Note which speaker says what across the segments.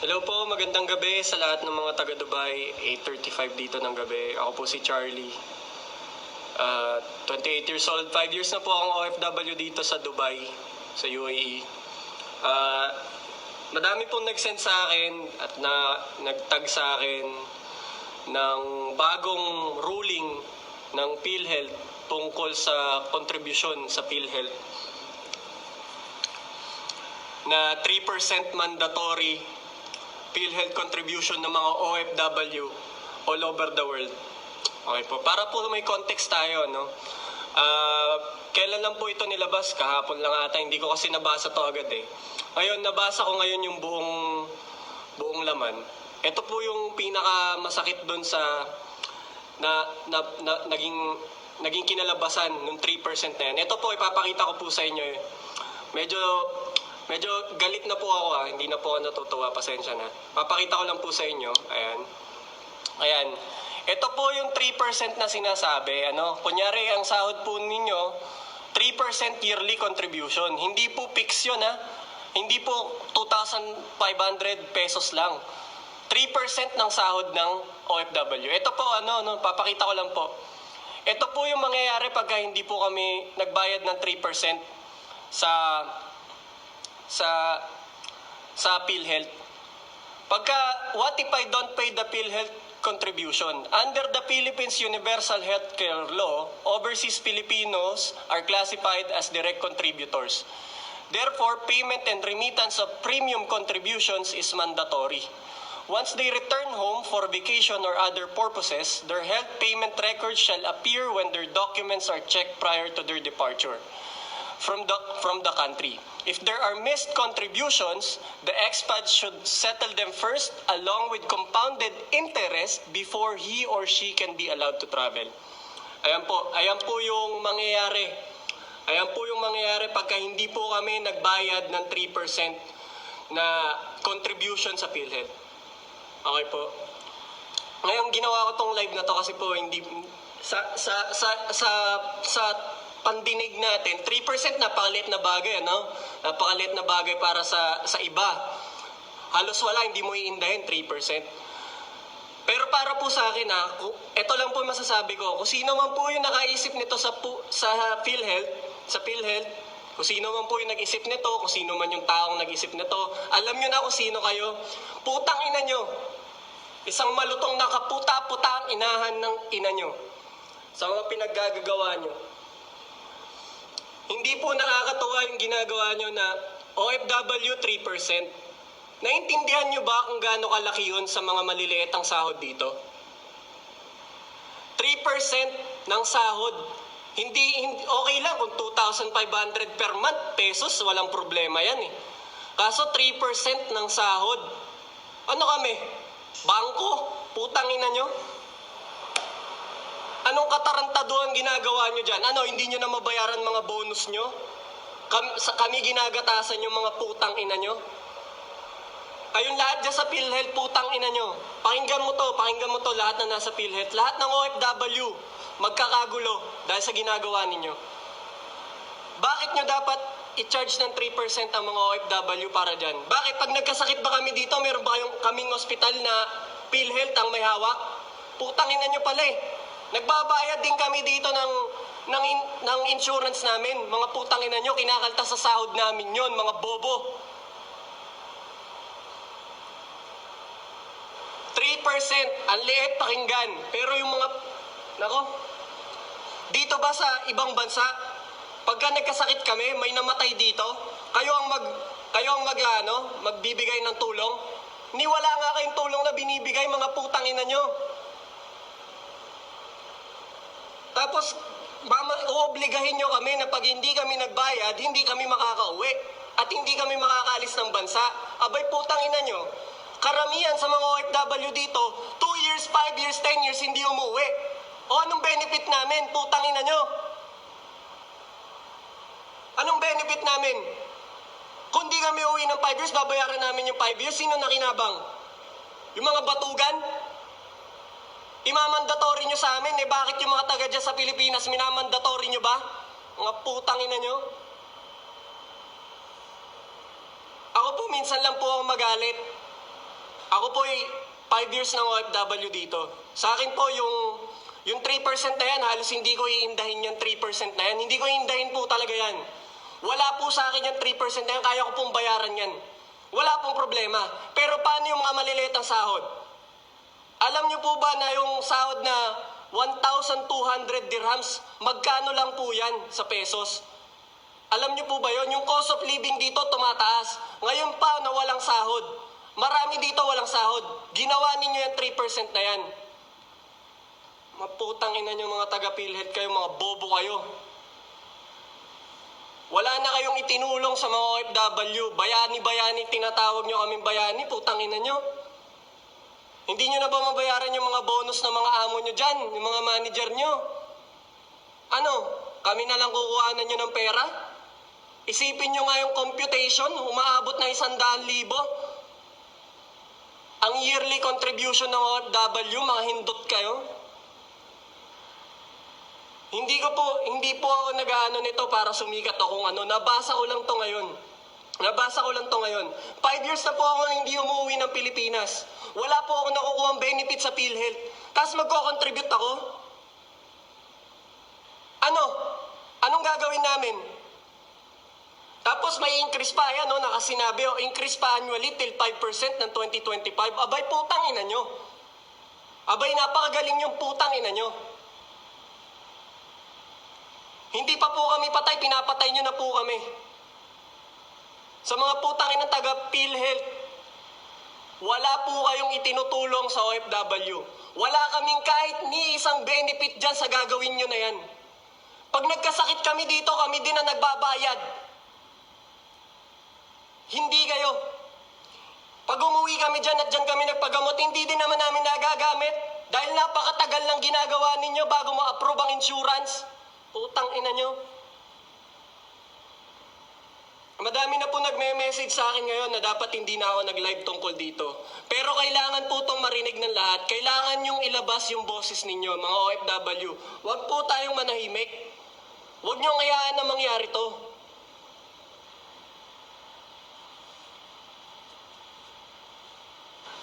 Speaker 1: Hello po, magandang gabi sa lahat ng mga taga Dubai. 8.35 dito ng gabi. Ako po si Charlie. Ah, 28 years old. 5 years na po akong OFW dito sa Dubai, sa UAE. Ah, madami pong nag-send sa akin at na nagtag sa akin ng bagong ruling ng PhilHealth tungkol sa contribution sa PhilHealth na 3% mandatory PhilHealth contribution ng mga OFW all over the world. Okay po, para po may context tayo, no? Ah, kailan lang po ito nilabas? Kahapon lang ata, hindi ko kasi nabasa to agad eh. Ngayon, nabasa ko ngayon yung buong buong laman. Ito po yung pinaka masakit doon sa na, na, na naging naging kinalabasan ng 3% na yan. Ito po ipapakita ko po sa inyo. eh. Medyo medyo galit na po ako ah. Hindi na po ako natutuwa. Pasensya na. Papakita ko lang po sa inyo. Ayan. Ayan. Ito po yung 3% na sinasabi. Ano? Kunyari, ang sahod po ninyo, 3% yearly contribution. Hindi po fix yun ha. Hindi po 2,500 pesos lang. 3% ng sahod ng OFW. Ito po ano, no, papakita ko lang po. Ito po yung mangyayari pagka hindi po kami nagbayad ng 3% sa sa sa PhilHealth. Pagka, what if I don't pay the PhilHealth contribution? Under the Philippines Universal Healthcare Law, overseas Filipinos are classified as direct contributors. Therefore, payment and remittance of premium contributions is mandatory. Once they return home for vacation or other purposes, their health payment records shall appear when their documents are checked prior to their departure from the, from the country. If there are missed contributions, the expat should settle them first along with compounded interest before he or she can be allowed to travel. Ayan po, ayan po yung mangyayari. Ayan po yung mangyayari pagka hindi po kami nagbayad ng 3% na contribution sa PhilHealth. Okay po. Ngayon ginawa ko tong live na to kasi po hindi sa sa sa sa sa pandinig natin. 3% napakaliit na bagay ano? Napakaliit na bagay para sa sa iba. Halos wala hindi mo iindahin 3% pero para po sa akin ha ku- ito lang po masasabi ko. Kung sino man po yung nakaisip nito sa pu- sa PhilHealth sa PhilHealth kung sino man po yung nag-isip nito kung sino man yung taong nag-isip nito alam nyo na kung sino kayo. Putang ina nyo. Isang malutong nakaputa-puta ang inahan ng ina nyo. Sa mga pinaggagawa nyo. Hindi po nakakatuwa yung ginagawa nyo na OFW 3%. Naintindihan nyo ba kung gaano kalaki yun sa mga maliliit ang sahod dito? 3% ng sahod. Hindi, hindi okay lang kung 2,500 per month pesos, walang problema yan eh. Kaso 3% ng sahod. Ano kami? Bangko? Putang ina nyo? Katarantaduhan ginagawa nyo dyan? Ano, hindi nyo na mabayaran mga bonus nyo? Kami, sa, kami ginagatasan yung mga putang ina nyo? Kayong lahat dyan sa PhilHealth, putang ina nyo. Pakinggan mo to, pakinggan mo to, lahat na nasa PhilHealth. Lahat ng OFW, magkakagulo dahil sa ginagawa ninyo. Bakit nyo dapat i-charge ng 3% ang mga OFW para dyan? Bakit pag nagkasakit ba kami dito, meron ba kayong kaming ospital na PhilHealth ang may hawak? Putang ina nyo pala eh. Nagbabayad din kami dito ng ng, in- ng insurance namin. Mga putang ina nyo, kinakaltas sa sahod namin yon mga bobo. 3%, ang liit pakinggan. Pero yung mga, nako, dito ba sa ibang bansa, pagka nagkasakit kami, may namatay dito, kayo ang mag, kayo ang mag, ano, magbibigay ng tulong? Ni wala nga kayong tulong na binibigay, mga putang ina nyo. Tapos, mama, uobligahin nyo kami na pag hindi kami nagbayad, hindi kami makakauwi. At hindi kami makakaalis ng bansa. Abay, putang ina nyo. Karamihan sa mga OFW dito, 2 years, 5 years, 10 years, hindi umuwi. O anong benefit namin? Putang ina nyo. Anong benefit namin? Kung di kami uwi ng 5 years, babayaran namin yung 5 years. Sino nakinabang? Yung mga batugan? Imamandatory nyo sa amin, eh bakit yung mga taga dyan sa Pilipinas, minamandatory nyo ba? Mga putang ina nyo. Ako po, minsan lang po ako magalit. Ako po ay 5 years ng OFW dito. Sa akin po yung yung 3% na yan, halos hindi ko iindahin yung 3% na yan. Hindi ko iindahin po talaga yan. Wala po sa akin yung 3% na yan, kaya ko pong bayaran yan. Wala pong problema. Pero paano yung mga maliliit ang sahod? Alam niyo po ba na yung sahod na 1,200 dirhams, magkano lang po yan sa pesos? Alam niyo po ba yon? Yung cost of living dito tumataas. Ngayon pa na walang sahod. Marami dito walang sahod. Ginawa ninyo yung 3% na yan. Maputang ina niyo mga taga-PhilHealth kayo, mga bobo kayo. Wala na kayong itinulong sa mga OFW. Bayani-bayani, tinatawag niyo kaming bayani, putang ina niyo. Hindi niyo na ba mabayaran yung mga bonus ng mga amo niyo dyan, yung mga manager niyo? Ano, kami na lang kukuhanan niyo ng pera? Isipin nyo nga yung computation, umaabot na isang daan libo. Ang yearly contribution ng OFW, mga hindot kayo. Hindi ko po, hindi po ako nag-ano nito para sumikat o kung ano. Nabasa ko lang to ngayon. Nabasa ko lang to ngayon. Five years na po ako na hindi umuwi ng Pilipinas. Wala po ako nakukuha benefit sa PhilHealth. Tapos magko-contribute ako? Ano? Anong gagawin namin? Tapos may increase pa, yan, no, nakasinabi, oh, increase pa annually till 5% ng 2025. Abay, putang ina nyo. Abay, napakagaling yung putang ina nyo. Hindi pa po kami patay, pinapatay nyo na po kami. Sa mga putang ina taga PhilHealth, wala po kayong itinutulong sa OFW. Wala kaming kahit ni isang benefit dyan sa gagawin nyo na yan. Pag nagkasakit kami dito, kami din na nagbabayad. Hindi kayo. Pag umuwi kami dyan at dyan kami nagpagamot, hindi din naman namin nagagamit. Dahil napakatagal lang ginagawa ninyo bago ma-approve ang insurance. Utang ina nyo. Madami na po nagme-message sa akin ngayon na dapat hindi na ako nag-live tungkol dito. Pero kailangan po itong marinig ng lahat. Kailangan yung ilabas yung boses ninyo, mga OFW. Huwag po tayong manahimik. Huwag niyong kayaan na mangyari to.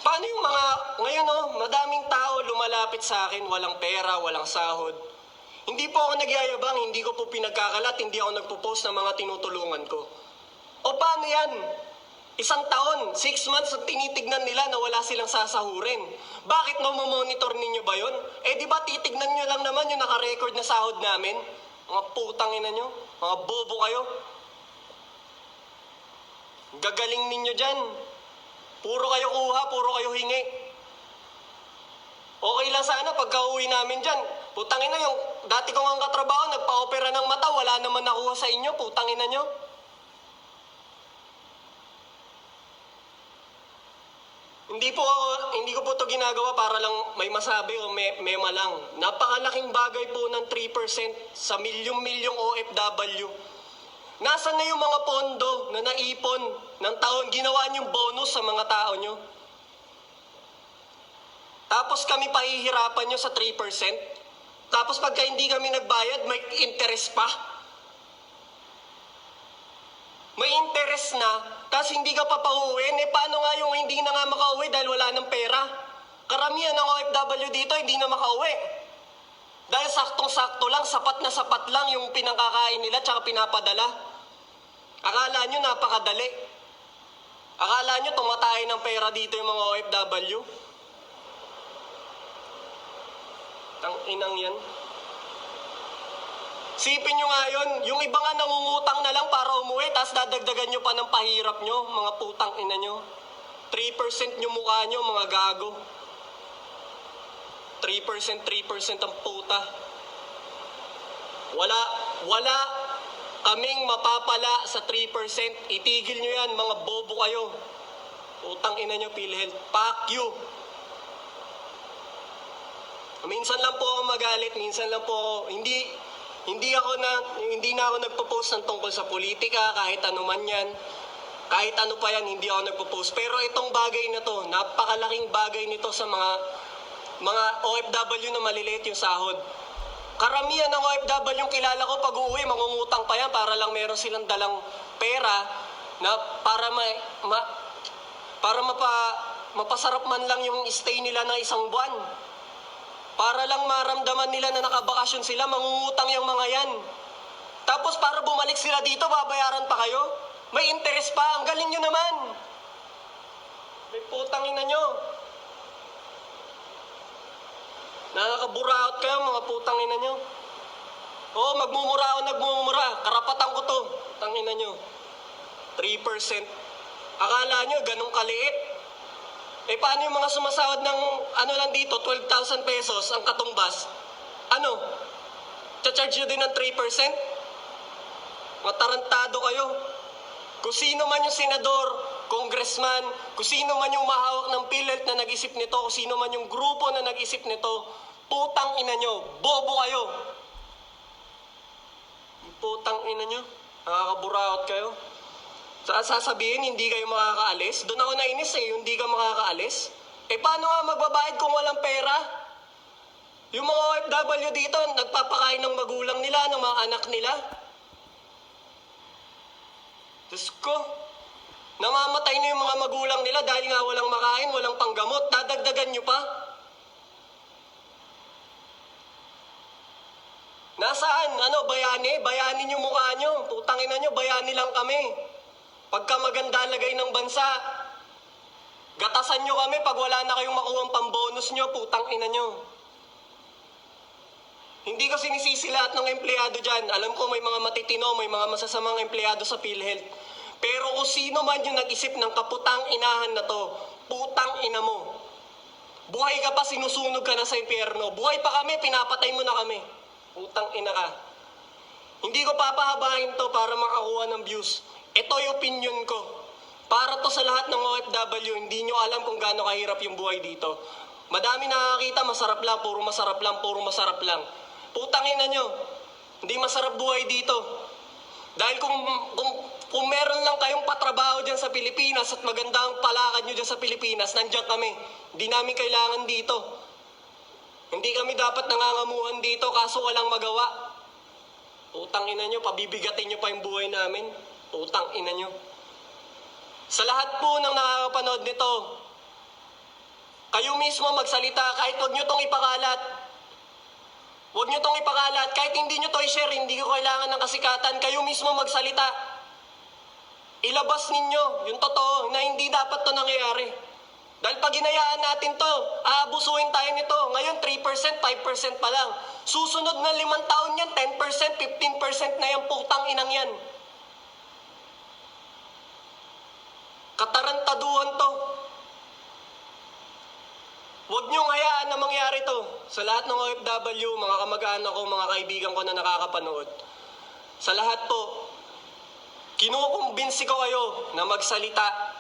Speaker 1: Paano yung mga, ngayon oh, madaming tao lumalapit sa akin, walang pera, walang sahod. Hindi po ako nagyayabang, hindi ko po pinagkakalat, hindi ako nagpo-post ng mga tinutulungan ko. O paano yan? Isang taon, six months ang tinitignan nila na wala silang sasahurin. Bakit no monitor ninyo ba yon? Eh di ba titignan nyo lang naman yung naka-record na sahod namin? Mga putang ina nyo, mga bobo kayo. Gagaling ninyo dyan. Puro kayo kuha, puro kayo hingi. Okay lang sana pagka uwi namin dyan. Putangin na yung dati ko nga katrabaho, nagpa-opera ng mata, wala naman nakuha sa inyo, putangin na nyo. Hindi po ako, hindi ko po to ginagawa para lang may masabi o may, mema lang. Napakalaking bagay po ng 3% sa milyong-milyong OFW. Nasaan na yung mga pondo na naipon ng taon? Ginawa niyong bonus sa mga tao nyo. Tapos kami pahihirapan nyo sa 3%. Tapos pagka hindi kami nagbayad, may interest pa. May interest na, tapos hindi ka pa. Eh paano nga yung hindi na nga makauwi dahil wala ng pera? Karamihan ng OFW dito hindi na makauwi. Dahil saktong-sakto lang, sapat na sapat lang yung pinangkakain nila tsaka pinapadala. Akala nyo napakadali. Akala nyo tumatay ng pera dito yung mga OFW. Tang inang yan. Sipin nyo nga yun, yung iba nga nangungutang na lang para umuwi, tapos dadagdagan nyo pa ng pahirap nyo, mga putang ina nyo. 3% nyo mukha nyo, mga gago. 3%, 3% ang puta. Wala, wala kaming mapapala sa 3%. Itigil nyo yan, mga bobo kayo. Utang ina nyo, PhilHealth. Fuck you. Minsan lang po ako magalit, minsan lang po ako, hindi, hindi ako na, hindi na ako nagpo-post ng tungkol sa politika, kahit ano man yan. Kahit ano pa yan, hindi ako nagpo-post. Pero itong bagay na to, napakalaking bagay nito sa mga mga OFW na maliliit yung sahod. Karamihan ng OFW yung kilala ko pag uwi, mangungutang pa yan para lang meron silang dalang pera na para ma, ma para mapa mapasarap man lang yung stay nila ng isang buwan. Para lang maramdaman nila na nakabakasyon sila, mangungutang yung mga yan. Tapos para bumalik sila dito, babayaran pa kayo? May interest pa, ang galing nyo naman. May putang ina nyo. Nakakaburaot kayo, mga putang ina nyo. Oo, magmumura ako, nagmumura. Karapatan ko to. Tangina nyo. 3%. Akala nyo, ganun kaliit. Eh, paano yung mga sumasahod ng, ano lang dito, 12,000 pesos ang katumbas? Ano? Cha-charge nyo din ng 3%? Matarantado kayo. Kung sino man yung senador, congressman, kung sino man yung mahawak ng PhilHealth na nag-isip nito, kung sino man yung grupo na nag-isip nito, putang ina nyo, bobo kayo. Putang ina nyo, nakakaburaot kayo. Sa sasabihin, hindi kayo makakaalis? Doon ako nainis eh, hindi ka makakaalis. Eh paano nga magbabayad kung walang pera? Yung mga OFW dito, nagpapakain ng magulang nila, ng mga anak nila. Diyos ko, namamatay na yung mga magulang nila dahil nga walang makain, walang panggamot. Dadagdagan nyo pa? Nasaan? Ano, bayani? Bayanin yung mukha nyo. Putangin na nyo, bayani lang kami. Pagka maganda lagay ng bansa, gatasan nyo kami pag wala na kayong makuha pambonus nyo, putang ina nyo. Hindi ko sinisisi lahat ng empleyado dyan. Alam ko may mga matitino, may mga masasamang empleyado sa PhilHealth. Pero kung sino man yung nag-isip ng kaputang inahan na to, putang ina mo. Buhay ka pa, sinusunog ka na sa impyerno. Buhay pa kami, pinapatay mo na kami. Putang ina ka. Hindi ko papahabahin to para makakuha ng views. Ito opinion ko. Para to sa lahat ng OFW, hindi nyo alam kung gaano kahirap yung buhay dito. Madami nakakita, masarap lang, puro masarap lang, puro masarap lang. Putangin na nyo, hindi masarap buhay dito. Dahil kung, kung, kung meron lang kayong patrabaho dyan sa Pilipinas at maganda ang palakad nyo dyan sa Pilipinas, nandiyan kami. Hindi namin kailangan dito. Hindi kami dapat nangangamuhan dito kaso walang magawa. Utang ina nyo, pabibigatin nyo pa yung buhay namin. Utang ina nyo. Sa lahat po ng nakakapanood nito, kayo mismo magsalita kahit wag nyo tong ipakalat. Huwag nyo tong ipakalat. Kahit hindi nyo to i-share, hindi ko kailangan ng kasikatan. Kayo mismo magsalita. Ilabas ninyo yung totoo na hindi dapat to nangyayari. Dahil pag ginayaan natin to, aabusuhin tayo nito. Ngayon, 3%, 5% pa lang. Susunod na limang taon yan, 10%, 15% na yung putang inang yan. Katarantaduhan to. Huwag niyong hayaan na mangyari to sa lahat ng OFW, mga kamag-anak ko, mga kaibigan ko na nakakapanood. Sa lahat po, kinukumbinsi ko kayo na magsalita.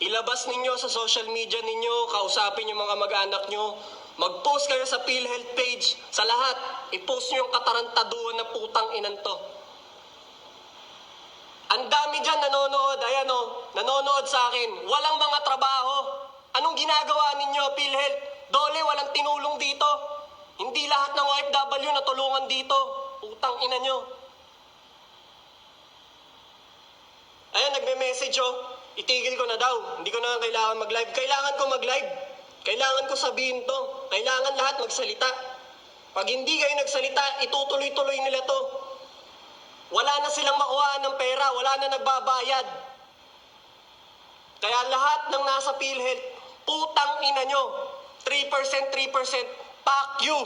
Speaker 1: Ilabas ninyo sa social media ninyo, kausapin yung mga mag-anak nyo, mag-post kayo sa PhilHealth page, sa lahat, i-post nyo yung katarantaduhan na putang inan to. Ang dami dyan nanonood, ayan o, nanonood sa akin. Walang mga trabaho. Anong ginagawa ninyo, PhilHealth? Dole, walang tinulong dito. Hindi lahat ng OFW na tulungan dito. Utang ina nyo. Ayan, nagme-message oh. Itigil ko na daw. Hindi ko na kailangan mag-live. Kailangan ko mag-live. Kailangan ko sabihin to. Kailangan lahat magsalita. Pag hindi kayo nagsalita, itutuloy-tuloy nila to. Wala na silang makuha ng pera, wala na nagbabayad. Kaya lahat ng nasa PhilHealth, putang ina nyo. 3%, 3%, fuck you.